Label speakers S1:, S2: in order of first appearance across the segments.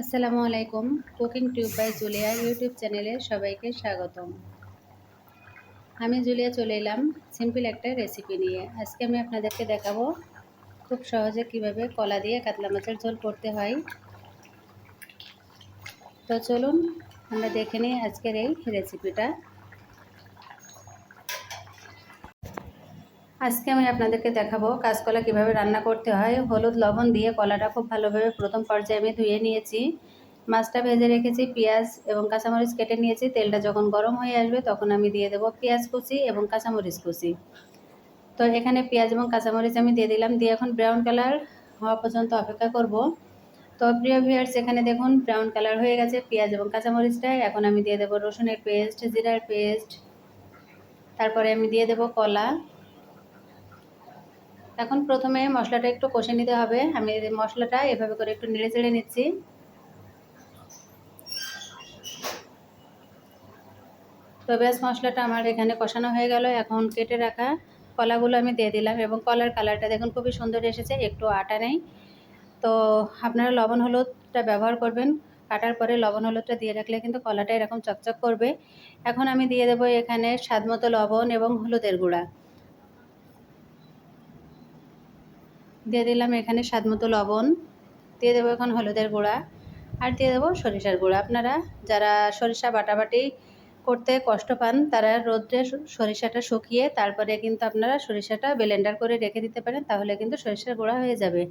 S1: আসসালামু আলাইকুম, cooking tube by Julia YouTube চ্যানেলে সবাইকে স্বাগতম। আমি জুলিয়া চলে এলাম সিম্পল একটা রেসিপি নিয়ে। আজকে আমি আপনাদেরকে দেখাবো খুব সহজে কীভাবে কলা দিয়ে কাতলা মাছের ঝোল করতে হয়। তো চলুন আমরা দেখে নিই আজকের এই রেসিপিটা। আজকে আমি আপনাদেরকে দেখাবো কাঁচকলা কীভাবে রান্না করতে হয়। হলুদ, লবণ দিয়ে কলাটা খুব ভালোভাবে প্রথম পর্যায়ে আমি ধুয়ে নিয়েছি। মাছটা ভেজে রেখেছি, পেঁয়াজ এবং কাঁচামরিচ কেটে নিয়েছি। তেলটা যখন গরম হয়ে আসবে তখন আমি দিয়ে দেবো পেঁয়াজ কুচি এবং কাঁচামরিচ কুচি। তো এখানে পেঁয়াজ এবং কাঁচামরিচ আমি দিয়ে দিলাম। দিয়ে এখন ব্রাউন কালার হওয়া পর্যন্ত অপেক্ষা করব। তো প্রিয় ভিউয়ার্স, এখানে দেখুন ব্রাউন কালার হয়ে গেছে পেঁয়াজ এবং কাঁচামরিচটা। এখন আমি দিয়ে দেবো রসুনের পেস্ট, জিরার পেস্ট। তারপরে আমি দিয়ে দেবো কলা। এখন প্রথমে মশলাটা একটু কষে নিতে হবে। আমি মশলাটা এভাবে করে একটু নেড়ে চেড়ে নিচ্ছি। তো ব্যাস, মশলাটা আমার এখানে কষানো হয়ে গেল। এখন কেটে রাখা কলাগুলো আমি দিয়ে দিলাম এবং কলার কালারটা দেখুন খুবই সুন্দর এসেছে, একটু আটা নেই। তো আপনারা লবণ হলুদটা ব্যবহার করবেন, কাটার পরে লবণ হলুদটা দিয়ে রাখলে কিন্তু কলাটা এরকম চকচক করবে। এখন আমি দিয়ে দেবো এখানে স্বাদ মতো লবণ এবং হলুদের গুঁড়া। দিয়ে দিলাম এখানে স্বাদ মতো লবণ। দিয়ে দেবো এখন হলুদের গুঁড়া আর দিয়ে দেবো সরিষার গুঁড়া। আপনারা যারা সরিষা বাটাবাটি করতে কষ্ট পান, তারা রোদ্রে সরিষাটা শুকিয়ে তারপরে কিন্তু আপনারা সরিষাটা ব্লেন্ডার করে রেখে দিতে পারেন, তাহলে কিন্তু সরিষার গুঁড়া হয়ে যাবে।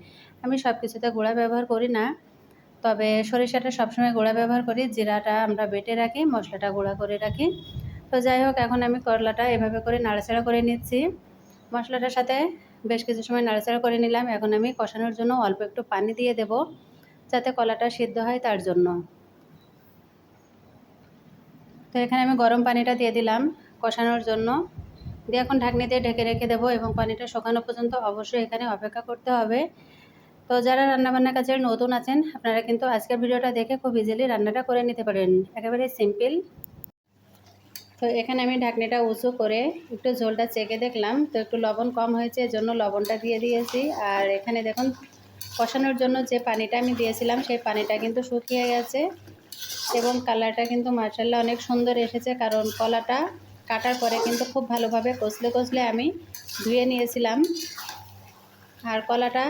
S1: আমি সব কিছুতে গুঁড়া ব্যবহার করি না, তবে সরিষাটা সবসময় গুঁড়া ব্যবহার করি, জিরাটা আমরা বেটে রাখি, মশলাটা গুঁড়া করে রাখি। তো যাই হোক, এখন আমি করলাটা এভাবে করে নাড়াচাড়া করে নিচ্ছি। মশলাটার সাথে বেশ কিছু সময় নাড়াচাড়া করে নিলাম। এখন আমি কষানোর জন্য অল্প একটু পানি দিয়ে দেব, যাতে কলাটা সিদ্ধ হয় তার জন্য। তো এখানে আমি গরম পানিটা দিয়ে দিলাম কষানোর জন্য। দিয়ে এখন ঢাকনি দিয়ে ঢেকে রেখে দেবো এবং পানিটা শুকানো পর্যন্ত অবশ্যই এখানে অপেক্ষা করতে হবে। তো যারা রান্নাবান্নার কাছে নতুন আছেন, আপনারা কিন্তু আজকের ভিডিওটা দেখে খুব ইজিলি রান্নাটা করে নিতে পারেন। একেবারে সিম্পল তো এখানে আমি ঢাকনিটা উঁচু করে একটু ঝোলটা চেকে দেখলাম, তো একটু লবণ কম হয়েছে জন্য লবণটা দিয়ে দিয়েছি। আর এখানে দেখুন, কষানোর জন্য যে পানিটা আমি দিয়েছিলাম, সেই পানিটা কিন্তু শুকিয়ে গেছে এবং কালারটা কিন্তু মার্শাল্লাহ অনেক সুন্দর এসেছে, কারণ কলাটা কাটার পরে কিন্তু খুব ভালোভাবে কষলে কষলে আমি ধুয়ে নিয়েছিলাম। আর কলাটা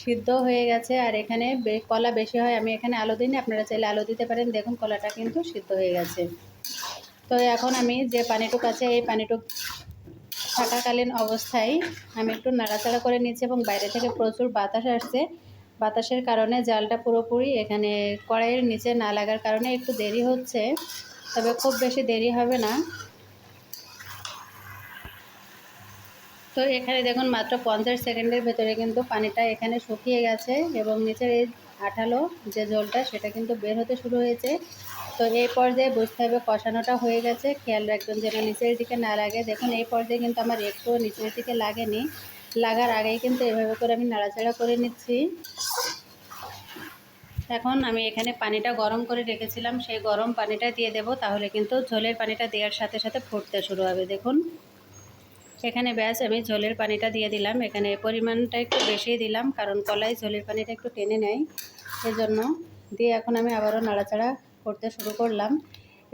S1: সিদ্ধ হয়ে গেছে, আর এখানে কলা বেশি হয়, আমি এখানে আলু দিইনি, আপনারা চাইলে আলু দিতে পারেন, দেখুন কলাটা কিন্তু সিদ্ধ হয়ে গেছে। তো এখন আমি যে পানিটুক আছে, এই পানিটুক থাকাকালীন অবস্থায় আমি একটু নাড়াচাড়া করে নিচ্ছি এবং বাইরে থেকে প্রচুর বাতাস আসছে। বাতাসের কারণে জালটা পুরোপুরি এখানে কড়াইয়ের নিচে না লাগার কারণে একটু দেরি হচ্ছে, তবে খুব বেশি দেরি হবে না। তো এখানে দেখুন, মাত্র পঞ্চাশ সেকেন্ডের ভেতরে কিন্তু পানিটা এখানে শুকিয়ে গেছে এবং নিচের এই আঠালো যে জলটা, সেটা কিন্তু বের হতে শুরু হয়েছে। তো এই পর্যায়ে বুঝতে হবে কষানোটা হয়ে গেছে। খেয়াল রাখবেন যেন নিচের দিকে না লাগে। দেখুন, এই পর্যায়ে কিন্তু আমার একটু নিচের দিকে লাগেনি। লাগার আগেই কিন্তু এভাবে করে আমি নাড়াচাড়া করে নিচ্ছি। এখন আমি এখানে পানিটা গরম করে রেখেছিলাম। সেই গরম পানিটা দিয়ে দেব, তাহলে কিন্তু ঝোলের পানিটা দেওয়ার সাথে সাথে ফুটতে শুরু হবে। দেখুন, এখানে ব্যাস আমি ঝোলের পানিটা দিয়ে দিলাম। এখানে পরিমাণটা একটু বেশি দিলাম, কারণ কলাই ঝোলের পানিটা একটু টেনে নেয়। সেজন্য দিয়ে এখন আমি আবারও নাড়াচাড়া করতে শুরু করলাম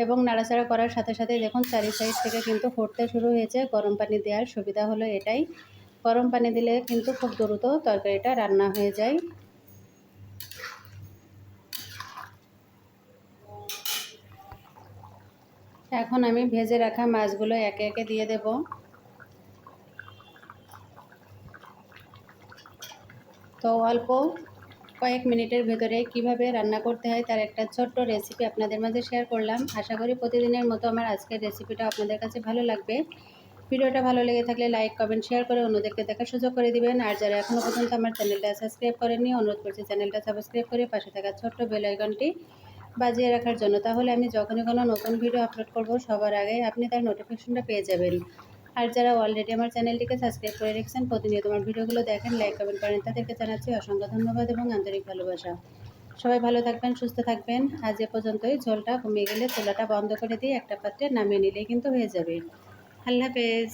S1: এবং নাড়াচাড়া করার সাথে সাথে দেখুন চারি সাইড থেকে কিন্তু ফুটতে শুরু হয়েছে। গরম পানি দেওয়ার সুবিধা হলো এটাই। গরম পানি দিলে কিন্তু খুব দ্রুত তরকারিটা রান্না হয়ে যায়। এখন আমি ভেজে রাখা মাছগুলো একে একে দিয়ে দেব। তো অল্প কয়েক মিনিটের ভেতরে কীভাবে রান্না করতে হয় তার একটা ছোট্ট রেসিপি আপনাদের মাঝে শেয়ার করলাম। আশা করি প্রতিদিনের মতো আমার আজকের রেসিপিটা আপনাদের কাছে ভালো লাগবে। ভিডিওটা ভালো লেগে থাকলে লাইক কমেন্ট শেয়ার করে অন্যদেরকে দেখার সুযোগ করে দিবেন। আর যারা এখনও পর্যন্ত আমার চ্যানেলটা সাবস্ক্রাইব করেননি, অনুরোধ করছি চ্যানেলটা সাবস্ক্রাইব করে পাশে থাকা ছোট্ট বেল আইকনটি বাজিয়ে রাখার জন্য। তাহলে আমি যখনই কোনো নতুন ভিডিও আপলোড করব, সবার আগে আপনি তার নোটিফিকেশনটা পেয়ে যাবেন। আর যারা অলরেডি আমার চ্যানেলটিকে সাবস্ক্রাইব করে রেখেছেন, প্রতিনিয়ত আমার ভিডিওগুলো দেখেন লাইক কমেন্ট করেন, তাদেরকে জানাচ্ছি অসংখ্য ধন্যবাদ এবং আন্তরিক ভালোবাসা। সবাই ভালো থাকবেন, সুস্থ থাকবেন। আজ এ পর্যন্তই, ঝোলটা কমে গেলে চোলাটা বন্ধ করে দিয়ে একটা পাত্রে নামিয়ে নিলেই কিন্তু হয়ে যাবে। আল্লাহ হাফেজ।